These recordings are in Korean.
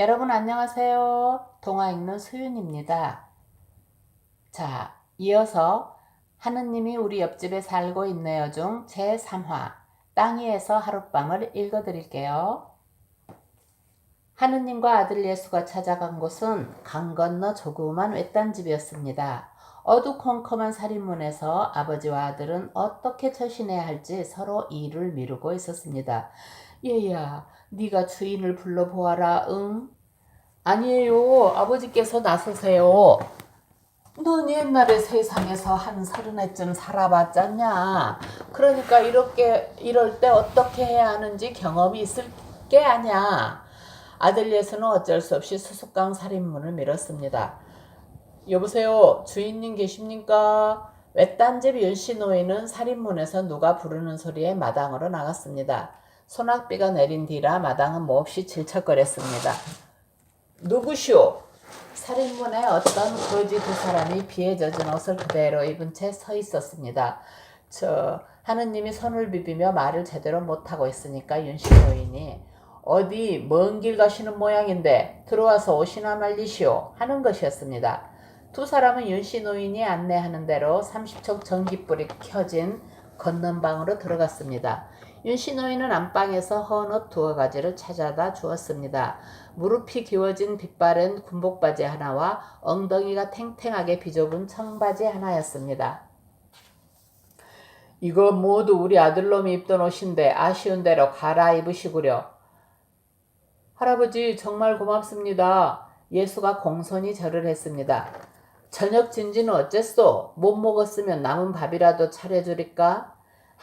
여러분 안녕하세요. 동화 읽는 수윤입니다. 자, 이어서 하느님이 우리 옆집에 살고 있네요 중 제3화 땅 위에서 하룻밤을 읽어 드릴게요. 하느님과 아들 예수가 찾아간 곳은 강 건너 조그만 외딴 집이었습니다. 어두컴컴한 살인문에서 아버지와 아들은 어떻게 처신해야 할지 서로 일을 미루고 있었습니다. 얘야, 네가 주인을 불러보아라, 응? 아니에요. 아버지께서 나서세요. 넌 옛날에 세상에서 한 서른해쯤 살아봤잖냐. 그러니까 이렇게, 이럴 때 어떻게 해야 하는지 경험이 있을 게 아냐. 아들 예수는 어쩔 수 없이 수수깡 살인문을 밀었습니다. 여보세요, 주인님 계십니까? 외딴 집 윤씨 노인은 살인문에서 누가 부르는 소리에 마당으로 나갔습니다. 소낙비가 내린 뒤라 마당은 몹시 질척거렸습니다. 누구시오? 살인문에 어떤 거지 두 사람이 비에 젖은 옷을 그대로 입은 채 서 있었습니다. 저 하느님이 손을 비비며 말을 제대로 못하고 있으니까 윤씨 노인이 어디 먼 길 가시는 모양인데 들어와서 옷이나 말리시오 하는 것이었습니다. 두 사람은 윤씨 노인이 안내하는 대로 30척 전기불이 켜진 건넌방으로 들어갔습니다. 윤씨 노인은 안방에서 헌옷 두어 가지를 찾아다 주었습니다. 무릎이 기워진 빛바랜 군복바지 하나와 엉덩이가 탱탱하게 비좁은 청바지 하나였습니다. 이거 모두 우리 아들놈이 입던 옷인데 아쉬운 대로 갈아입으시구려. 할아버지 정말 고맙습니다. 예수가 공손히 절을 했습니다. 저녁 진지는 어쨌소? 못 먹었으면 남은 밥이라도 차려주리까?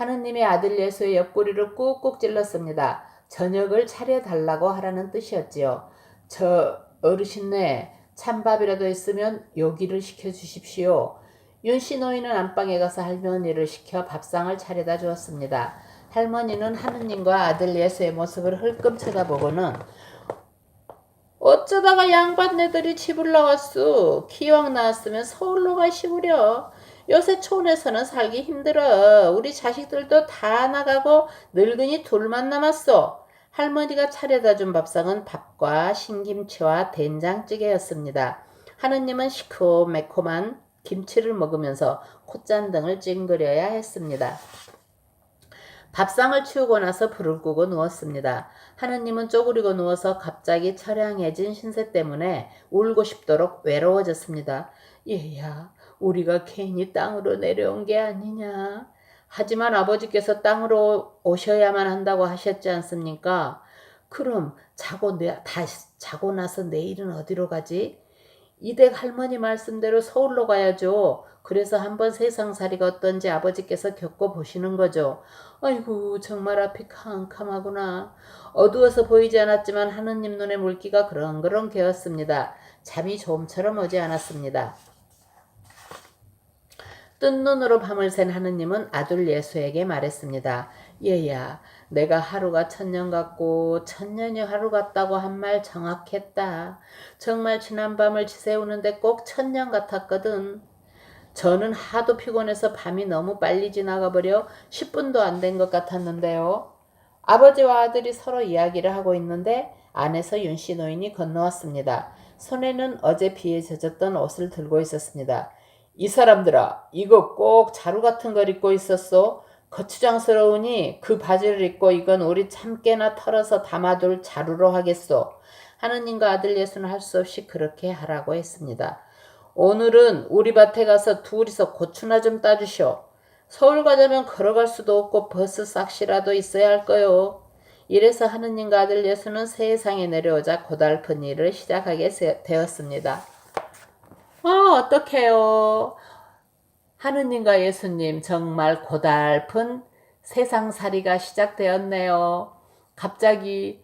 하느님의 아들 예수의 옆구리를 꾹꾹 찔렀습니다. 저녁을 차려달라고 하라는 뜻이었지요. 저 어르신네 찬밥이라도 있으면 요기를 시켜주십시오. 윤씨 노인은 안방에 가서 할머니를 시켜 밥상을 차려다 주었습니다. 할머니는 하느님과 아들 예수의 모습을 흘끔 쳐다보고는 어쩌다가 양반네들이 집을 나왔소. 기왕 나왔으면 서울로 가시구려. 요새 촌에서는 살기 힘들어. 우리 자식들도 다 나가고 늙은이 둘만 남았어. 할머니가 차려다 준 밥상은 밥과 신김치와 된장찌개였습니다. 하느님은 시큼매콤한 김치를 먹으면서 콧잔 등을 찡그려야 했습니다. 밥상을 치우고 나서 불을 끄고 누웠습니다. 하느님은 쪼그리고 누워서 갑자기 처량해진 신세 때문에 울고 싶도록 외로워졌습니다. 얘야, 우리가 괜히 땅으로 내려온 게 아니냐. 하지만 아버지께서 땅으로 오셔야만 한다고 하셨지 않습니까? 그럼 자고 내, 다시 자고 나서 내일은 어디로 가지? 이댁 할머니 말씀대로 서울로 가야죠. 그래서 한번 세상살이가 어떤지 아버지께서 겪어보시는 거죠. 아이고 정말 앞이 캄캄하구나. 어두워서 보이지 않았지만 하느님 눈에 물기가 그렁그렁 개었습니다. 잠이 좀처럼 오지 않았습니다. 뜬 눈으로 밤을 샌 하느님은 아들 예수에게 말했습니다. 얘야, 내가 하루가 천년 같고 천년이 하루 같다고 한 말 정확했다. 정말 지난 밤을 지새우는데 꼭 천년 같았거든. 저는 하도 피곤해서 밤이 너무 빨리 지나가 버려 10분도 안 된 것 같았는데요. 아버지와 아들이 서로 이야기를 하고 있는데 안에서 윤씨 노인이 건너왔습니다. 손에는 어제 비에 젖었던 옷을 들고 있었습니다. 이 사람들아, 이거 꼭 자루 같은 걸 입고 있었어. 거추장스러우니 그 바지를 입고 이건 우리 참깨나 털어서 담아둘 자루로 하겠소. 하느님과 아들 예수는 할 수 없이 그렇게 하라고 했습니다. 오늘은 우리 밭에 가서 둘이서 고추나 좀 따주쇼. 서울 가자면 걸어갈 수도 없고 버스 싹시라도 있어야 할 거요. 이래서 하느님과 아들 예수는 세상에 내려오자 고달픈 일을 시작하게 되었습니다. 아, 어떡해요. 하느님과 예수님 정말 고달픈 세상살이가 시작되었네요. 갑자기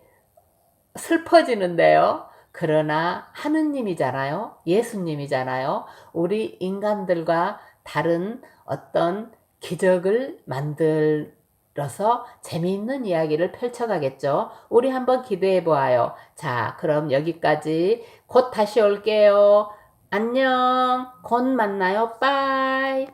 슬퍼지는데요. 그러나 하느님이잖아요. 예수님이잖아요. 우리 인간들과 다른 어떤 기적을 만들어서 재미있는 이야기를 펼쳐가겠죠. 우리 한번 기대해 보아요. 자, 그럼 여기까지 곧 다시 올게요. 안녕. 곧 만나요. 빠이.